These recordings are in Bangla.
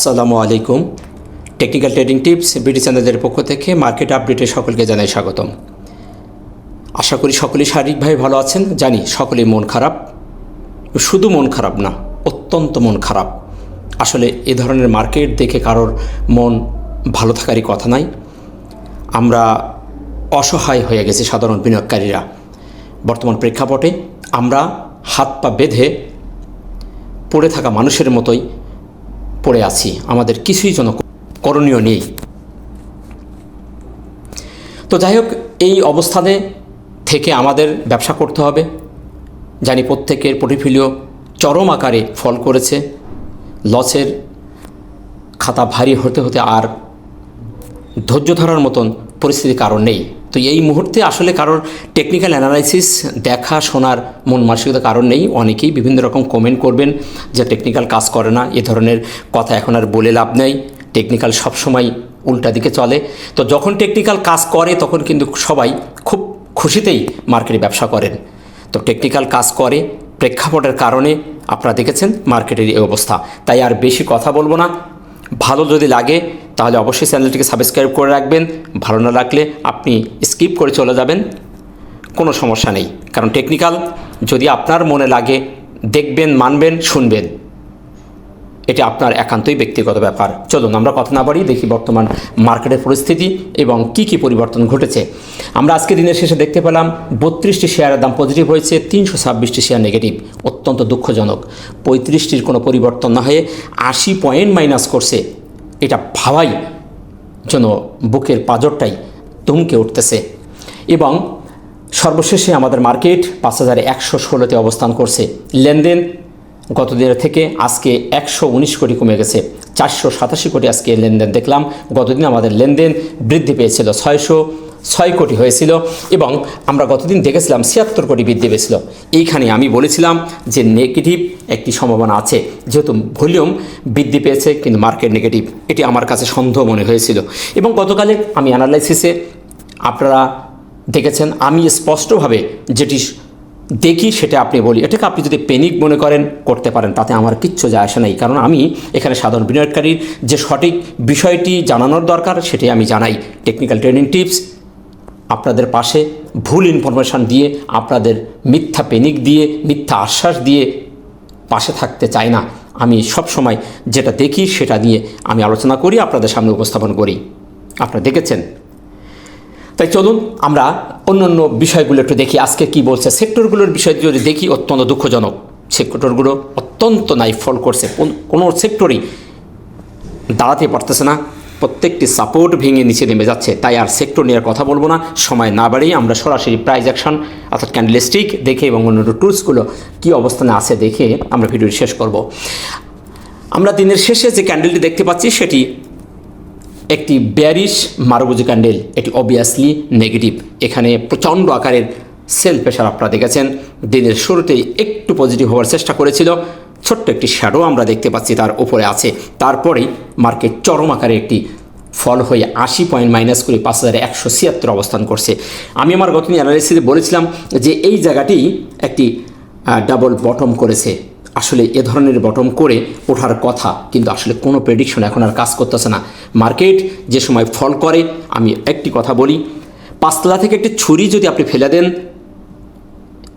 আসসালামু আলাইকুম। টেকনিক্যাল ট্রেডিং টিপস বিডি চ্যানেলের পক্ষ থেকে মার্কেট আপডেটে সকলকে জানাই স্বাগতম। আশা করি সকলেই শারীরিকভাবে ভালো আছেন, জানি সকলেই মন খারাপ। শুধু মন খারাপ না, অত্যন্ত মন খারাপ। আসলে এ ধরনের মার্কেট দেখে কারোর মন ভালো থাকারই কথা নাই। আমরা অসহায় হয়ে গেছি সাধারণ বিনিয়োগকারীরা। বর্তমান প্রেক্ষাপটে আমরা হাত পা বেঁধে পড়ে থাকা মানুষের মতোই পড়ে আছি। আমাদের কিছুই যেন করণীয় নেই। তো যাই হোক, এই অবস্থানে থেকে আমাদের ব্যবসা করতে হবে। জানি প্রত্যেকের পোর্টফোলিও চরম আকারে ফল করেছে। লসের খাতা ভারী হতে হতে আর ধৈর্য ধরার মতন পরিস্থিতির কারণ নেই। তো এই মুহূর্তে আসলে কারোর টেকনিক্যাল অ্যানালাইসিস দেখা শোনার মন মানসিকতা কারণ নেই। অনেকেই বিভিন্ন রকম কমেন্ট করবেন যে টেকনিক্যাল কাজ করে না, এ ধরনের কথা এখন আর বলে লাভ নেই। টেকনিক্যাল সবসময় উল্টা দিকে চলে। তো যখন টেকনিক্যাল কাজ করে, তখন কিন্তু সবাই খুব খুশিতেই মার্কেটে ব্যবসা করেন। তো টেকনিক্যাল কাজ করে প্রেক্ষাপটের কারণে আপনারা দেখেছেন মার্কেটের এই অবস্থা। তাই আর বেশি কথা বলব না। ভালো যদি লাগে তাহলে অবশ্যই চ্যানেলটিকে সাবস্ক্রাইব করে রাখবেন। ভালো না লাগলে আপনি স্কিপ করে চলে যাবেন। কোনো সমস্যা নেই। কারণ টেকনিক্যাল যদি আপনার মনে লাগে, দেখবেন, মানবেন, শুনবেন। এটি আপনার একান্তই ব্যক্তিগত ব্যাপার। চলুন, আমরা কথা না বাড়ি দেখি বর্তমান মার্কেটের পরিস্থিতি এবং কি কি পরিবর্তন ঘটেছে। আমরা আজকে দিনের শেষে দেখতে পেলাম, বত্রিশটি শেয়ারের দাম পজিটিভ হয়েছে, তিনশো ছাব্বিশটি শেয়ার নেগেটিভ অত্যন্ত দুঃখজনক। পঁয়ত্রিশটির কোনো পরিবর্তন না হয়ে আশি পয়েন্ট মাইনাস করছে। এটা ভাবাই যেন বুকের পাঁজরটাই তুমকে উঠতেছে। এবং সর্বশেষে আমাদের মার্কেট পাঁচ হাজার একশো ষোলোতে অবস্থান করছে। লেনদেন গতদিনের থেকে আজকে একশো উনিশ কোটি কমে গেছে। চারশো সাতাশি কোটি আজকে লেনদেন দেখলাম। গতদিন আমাদের লেনদেন বৃদ্ধি পেয়েছিল ছয়শো ছয় কোটি হয়েছিল এবং আমরা গতদিন দেখেছিলাম ছিয়াত্তর কোটি বৃদ্ধি পেয়েছিল। এইখানে আমি বলেছিলাম যে নেগেটিভ একটি সম্ভাবনা আছে। যেহেতু ভলিউম বৃদ্ধি পেয়েছে কিন্তু মার্কেট নেগেটিভ এটি আমার কাছে সন্দেহ মনে হয়েছিল। এবং গতকালে আমি অ্যানালাইসিসে আপনারা দেখেছেন, আমি স্পষ্টভাবে যেটি দেখি সেটা আপনি বলি। এটাকে আপনি যদি পেনিক মনে করেন, করতে পারেন, তাতে আমার কিচ্ছু যায় আসে নাই। কারণ আমি এখানে সাধারণ বিনিয়োগকারীর যে সঠিক বিষয়টি জানানোর দরকার, সেটি আমি জানাই। টেকনিক্যাল ট্রেনিং টিপস আপনাদের পাশে ভুল ইনফরমেশান দিয়ে, আপনাদের মিথ্যা পেনিক দিয়ে, মিথ্যা আশ্বাস দিয়ে পাশে থাকতে চাই না। আমি সব সময় যেটা দেখি সেটা নিয়ে আমি আলোচনা করি, আপনাদের সামনে উপস্থাপন করি। আপনারা দেখেছেন? তাই চলুন, আমরা অন্য অন্য বিষয়গুলো একটু দেখি। আজকে কি বলছে? সেক্টরগুলোর বিষয় যদি দেখি, অত্যন্ত দুঃখজনক। সেক্টরগুলো অত্যন্ত নাই ফল করছে কোনো সেক্টরই দাঁড়াতে পারতেছে না। প্রত্যেকটি সাপোর্ট ভেঙে নিচে নেমে যাচ্ছে। তাই আর সেক্টর নিয়ে কথা বলব না। সময় না বাড়িয়ে আমরা সরাসরি প্রাইজ অ্যাকশন অর্থাৎ ক্যান্ডেলস্টিক দেখে এবং অন্যান্য টুলসগুলো কী অবস্থানে আছে দেখে আমরা ভিডিওটি শেষ করব। আমরা দিনের শেষে যে ক্যান্ডেলটি দেখতে পাচ্ছি, সেটি একটি ব্যারিশ মারুবুজি ক্যান্ডেল এটি অবভিয়াসলি নেগেটিভ এখানে প্রচণ্ড আকারের সেল প্রেশার আপনারা দেখেছেন। দিনের শুরুতেই একটু পজিটিভ হওয়ার চেষ্টা করেছিল। ছোট্ট একটি শ্যাডো আমরা দেখতে পাচ্ছি তার উপরে আছে। তারপরেই মার্কেট চরম আকারে একটি ফল হয়ে আশি পয়েন্ট মাইনাস করে পাঁচ হাজার একশো ছিয়াত্তর অবস্থান করছে। আমি আমার গত অ্যানালিসিসে বলেছিলাম যে এই জায়গাটি একটি ডাবল বটম করেছে। আসলে এ ধরনের বটম করে ওঠার কথা, কিন্তু আসলে কোনো প্রেডিকশন এখন আর কাজ করতেছে না। মার্কেট যে সময় ফল করে, আমি একটি কথা বলি, পাঁচতলা থেকে একটি ছুরি যদি আপনি ফেলে দেন,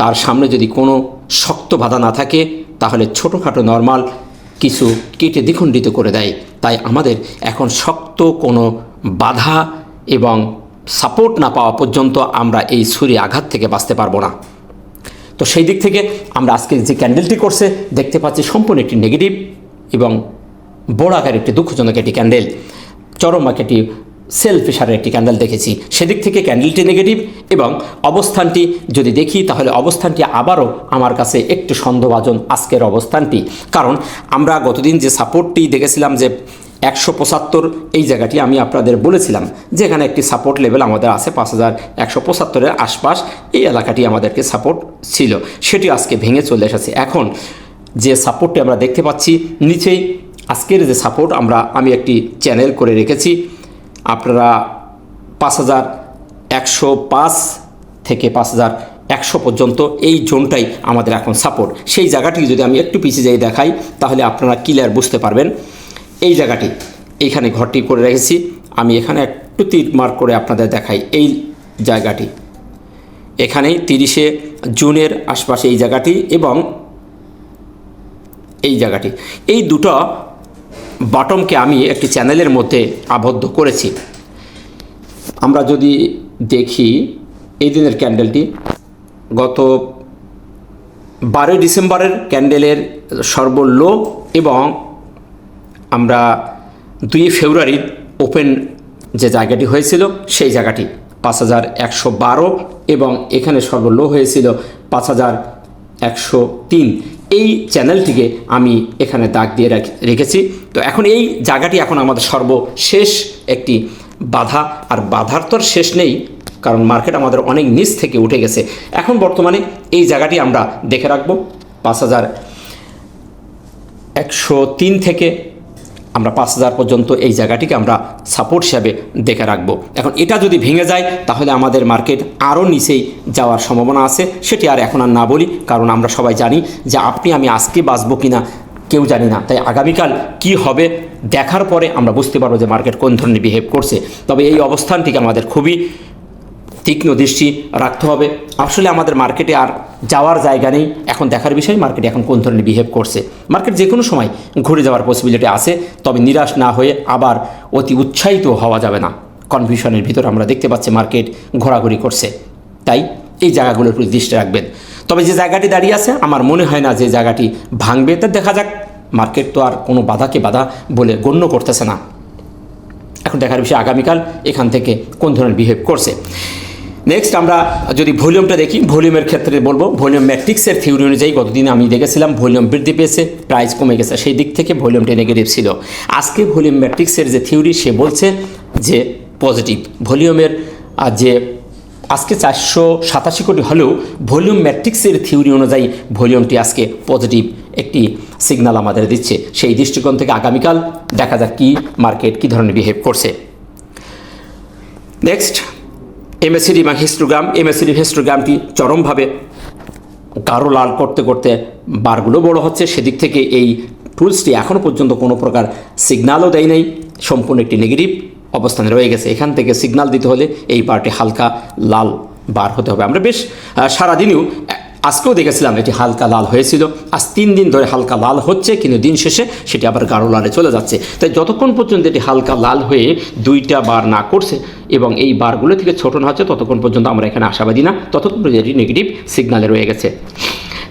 তার সামনে যদি কোনো শক্ত বাধা না থাকে তাহলে ছোটোখাটো নর্মাল কিছু কেটে দ্বিখণ্ডিত করে দেয়। তাই আমাদের এখন শক্ত কোনো বাধা এবং সাপোর্ট না পাওয়া পর্যন্ত আমরা এই ছুরি আঘাত থেকে বাঁচতে পারব না। তো সেই দিক থেকে আমরা আজকে যে ক্যান্ডেলটি করছে, দেখতে পাচ্ছি সম্পূর্ণ একটি নেগেটিভ এবং বড় আকার একটি দুঃখজনক একটি ক্যান্ডেল চরম একটি সেল প্রেশারের একটি ক্যান্ডেল দেখেছি। সেদিক থেকে ক্যান্ডেলটি নেগেটিভ এবং অবস্থানটি যদি দেখি, তাহলে অবস্থানটি আবারও আমার কাছে একটু সন্দেহভাজন আজকের অবস্থানটি। কারণ আমরা গতদিন যে সাপোর্টটি দেখেছিলাম যে একশো পঁচাত্তর, এই জায়গাটি আমি আপনাদের বলেছিলাম, যেখানে একটি সাপোর্ট লেভেল আমাদের আছে পাঁচ হাজার একশো পঁচাত্তরের আশপাশ, এই এলাকাটি আমাদেরকে সাপোর্ট ছিল। সেটি আজকে ভেঙে চলে এসেছে। এখন যে সাপোর্টটি আমরা দেখতে পাচ্ছি, নিচেই আজকের যে সাপোর্ট আমরা, আমি একটি চ্যানেল করে রেখেছি। আপনারা পাঁচ হাজার একশো পাঁচ থেকে পাঁচ হাজার একশো পর্যন্ত এই জোনটাই আমাদের এখন সাপোর্ট সেই জায়গাটি যদি আমি একটু পিছিয়ে যাই দেখাই, তাহলে আপনারা ক্লিয়ার বুঝতে পারবেন। এই জায়গাটি, এইখানে ঘরটি করে রেখেছি। আমি এখানে একটু তীর মার্ক করে আপনাদের দেখাই এই জায়গাটি। এখানেই তিরিশে জুনের আশপাশে এই জায়গাটি এবং এই জায়গাটি। এই দুটো বাটমকে আমি একটি চ্যানেলের মধ্যে আবদ্ধ করেছি। আমরা যদি দেখি এই দিনের ক্যান্ডেলটি, গত বারোই ডিসেম্বরের ক্যান্ডেলের সর্বলো এবং আমরা দুই ফেব্রুয়ারির ওপেন যে জায়গাটি হয়েছিল, সেই জায়গাটি পাঁচ হাজার একশো বারো এবং এখানে সর্বলো হয়েছিল পাঁচ হাজার একশো তিন। এই চ্যানেলটিকে আমি এখানে দাগ দিয়ে রাখ- রেখেছি। তো এখন এই জায়গাটি এখন আমাদের সর্বশেষ একটি বাধা। আর বাধার তো শেষ নেই, কারণ মার্কেট আমাদের অনেক নিচ থেকে উঠে গেছে। এখন বর্তমানে এই জায়গাটি আমরা দেখে রাখব। পাঁচ হাজার একশো তিন থেকে আমরা পাঁচ হাজার পর্যন্ত এই জায়গাটিকে আমরা সাপোর্ট হিসাবে দেখে রাখব। এখন এটা যদি ভেঙে যায়, তাহলে আমাদের মার্কেট আরও নিচেই যাওয়ার সম্ভাবনা আছে। সেটি আর এখন আর না বলি, কারণ আমরা সবাই জানি যে আপনি, আমি আজকে বাঁচবো কি না কেউ জানি না। তাই আগামীকাল কি হবে, দেখার পরে আমরা বুঝতে পারব যে মার্কেট কোন ধরনের বিহেভ করছে। তবে এই অবস্থানটিকে আমাদের খুবই তীক্ষ্ণ দৃষ্টি রাখতে হবে। আসলে আমাদের মার্কেটে আর যাওয়ার জায়গা নেই। এখন দেখার বিষয় মার্কেট এখন কোন ধরনের বিহেভ করছে। মার্কেট যে কোনো সময় ঘুরে যাওয়ার পসিবিলিটি আছে, তবে নিরাশ না হয়ে আবার অতি উৎসাহিত হওয়া যাবে না। কনফিউশনের ভিতর আমরা দেখতে পাচ্ছি মার্কেট ঘোরাঘুরি করছে। তাই এই জায়গাগুলোর প্রতি দৃষ্টি রাখবেন। তবে যে জায়গাটি দাঁড়িয়ে আছে, আমার মনে হয় না যে জায়গাটি ভাঙবে। তা দেখা যাক। মার্কেট তো আর কোনো বাধাকে বাধা বলে গণ্য করতেছে না। এখন দেখার বিষয়, আগামীকাল এখান থেকে কোন ধরনের বিহেভ করছে? নেক্সট আমরা যদি ভলিউমটা দেখি, ভলিউমের ক্ষেত্রে বলব, ভলিউম ম্যাট্রিক্সের থিওরি অনুযায়ী গতদিন আমি দেখেছিলাম, ভলিউম বৃদ্ধি পেয়েছে প্রাইস কমে গেছে। সেই দিক থেকে ভলিউমটা নেগেটিভ ছিল। আজকে ভলিউম ম্যাট্রিক্সের যে থিওরি সে বলছে যে পজিটিভ ভলিউমের যে আজকে চারশো সাতাশি কোটি হলেও ভলিউম ম্যাট্রিক্সের থিওরি অনুযায়ী ভলিউমটি আজকে পজিটিভ একটি সিগন্যাল আমাদের দিচ্ছে। সেই দৃষ্টিকোণ থেকে আগামীকাল দেখা যাক কী মার্কেট কী ধরনের বিহেভ করছে। নেক্সট এমএসিডি বা হিস্টোগ্রাম এমএসিডি হিস্টোগ্রামটি চরমভাবে গাঢ় লাল করতে করতে বারগুলো বড় হচ্ছে। সেদিক থেকে এই টুলসটি এখনও পর্যন্ত কোনো প্রকার সিগনালও দেয় নাই। সম্পূর্ণ একটি নেগেটিভ অবস্থানে রয়ে গেছে। এখান থেকে সিগনাল দিতে হলে এই বারটি হালকা লাল বার হতে হবে। আমরা বেশ সারাদিনেও আজকেও দেখেছিলাম এটি হালকা লাল হয়েছিল। আজ তিন দিন ধরে হালকা লাল হচ্ছে, কিন্তু দিন শেষে সেটি আবার গাঢ় লালে চলে যাচ্ছে। তাই যতক্ষণ পর্যন্ত এটি হালকা লাল হয়ে দুইটা বার না করছে এবং এই বারগুলো থেকে ছোট না হচ্ছে, ততক্ষণ পর্যন্ত আমরা এখানে আশাবাদী না, ততক্ষণ পর্যন্ত এটি নেগেটিভ সিগনালে রয়ে গেছে।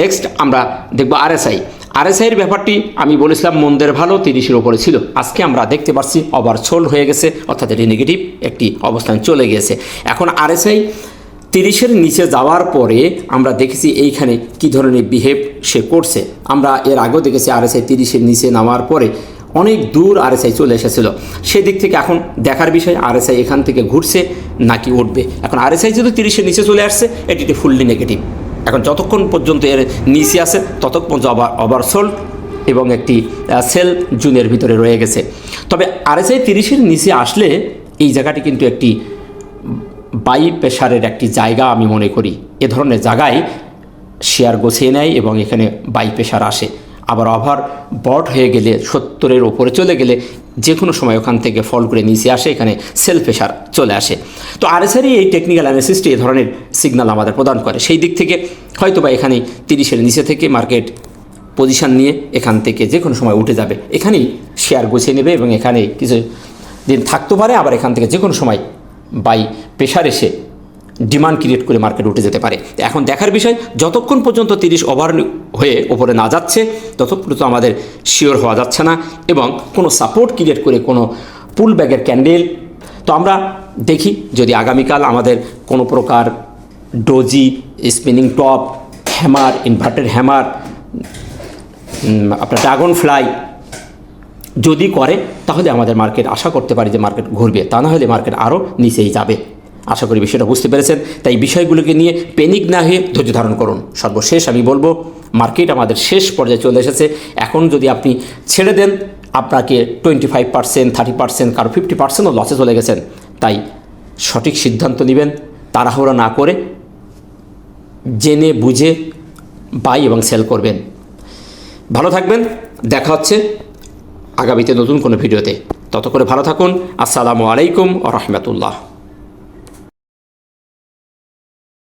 নেক্সট আমরা দেখব আরএসআই আরএসআইয়ের ব্যাপারটি আমি বলেছিলাম মন্দের ভালো, তিরিশের ওপরে ছিল। আজকে আমরা দেখতে পাচ্ছি ওভার সোল্ড হয়ে গেছে, অর্থাৎ এটি নেগেটিভ একটি অবস্থান চলে গিয়েছে। এখন আরএসআই তিরিশের নিচে যাওয়ার পরে আমরা দেখেছি এইখানে কি ধরনের বিহেভ সে করছে। আমরা এর আগেও দেখেছি আর আরএসআই তিরিশের নিচে নামার পরে অনেক দূর আর আরএসআই চলে এসেছিল। সেদিক থেকে এখন দেখার বিষয় আরএসআই এখান থেকে ঘুরছে নাকি উঠবে। এখন আর আরএসআই যদি তিরিশের নিচে চলে আসছে, এটি একটি ফুললি নেগেটিভ এখন যতক্ষণ পর্যন্ত এর নিচে আছে, ততক্ষণ পর্যন্ত আবার ওভারসোল্ড এবং একটি সেল জুনের ভিতরে রয়ে গেছে। তবে আর আরএসআই তিরিশের নিচে আসলে এই জায়গাটি কিন্তু একটি বাই প্রেশারের একটি জায়গা আমি মনে করি। এ ধরনের জায়গায় শেয়ার গোছিয়ে নেয় এবং এখানে বাই প্রেশার আসে। আবার ওভার বট হয়ে গেলে, সত্তরের ওপরে চলে গেলে যে কোনো সময় ওখান থেকে ফল করে নিচে আসে, এখানে সেল প্রেশার চলে আসে। তো আরএসআরই এই টেকনিক্যাল অ্যানালিসিসটি এই ধরনের সিগন্যাল আমাদের প্রদান করে। সেই দিক থেকে হয়তো বা এখানে তিরিশের নিচে থেকে মার্কেট পজিশন নিয়ে এখান থেকে যে কোনো সময় উঠে যাবে। এখানেই শেয়ার গুছিয়ে নেবে এবং এখানে কিছু দিন থাকতে পারে, আবার এখান থেকে যে কোনো সময় বাই প্রেশার এসে ডিমান্ড ক্রিয়েট করে মার্কেট উঠে যেতে পারে। এখন দেখার বিষয়, যতক্ষণ পর্যন্ত তিরিশ ওভার হয়ে ওপরে না যাচ্ছে, ততক্ষণ পর্যন্ত আমাদের শিওর হওয়া যাচ্ছে না এবং কোনো সাপোর্ট ক্রিয়েট করে কোনো পুল ব্যাগের ক্যান্ডেল তো আমরা দেখি যদি আগামীকাল আমাদের কোনো প্রকার doji spinning top hammer inverted hammer আপনার ড্রাগন ফ্লাই যদি করে, তাহলে আমাদের মার্কেট আশা করতে পারি যে মার্কেট ঘুরবে। তা না হলে মার্কেট আরও নিচেই যাবে। আশা করি বিষয়টা বুঝতে পেরেছেন। তাই বিষয়গুলোকে নিয়ে পেনিক না হয়ে ধৈর্য ধারণ করুন। সর্বশেষ আমি বলব মার্কেট আমাদের শেষ পর্যায়ে চলে এসেছে। এখন যদি আপনি ছেড়ে দেন, আপনাকে twenty five percent thirty percent কারও ফিফটি পার্সেন্টও লসে চলে গেছেন, তাই সঠিক সিদ্ধান্ত নেবেন, তাড়াহুড়া না করে জেনে বুঝে বাই এবং সেল করবেন। ভালো থাকবেন, দেখা হচ্ছে আগামীতে নতুন কোনো ভিডিওতে। তত করে ভালো থাকুন। আসসালামু আলাইকুম ও রহমতুল্লাহ।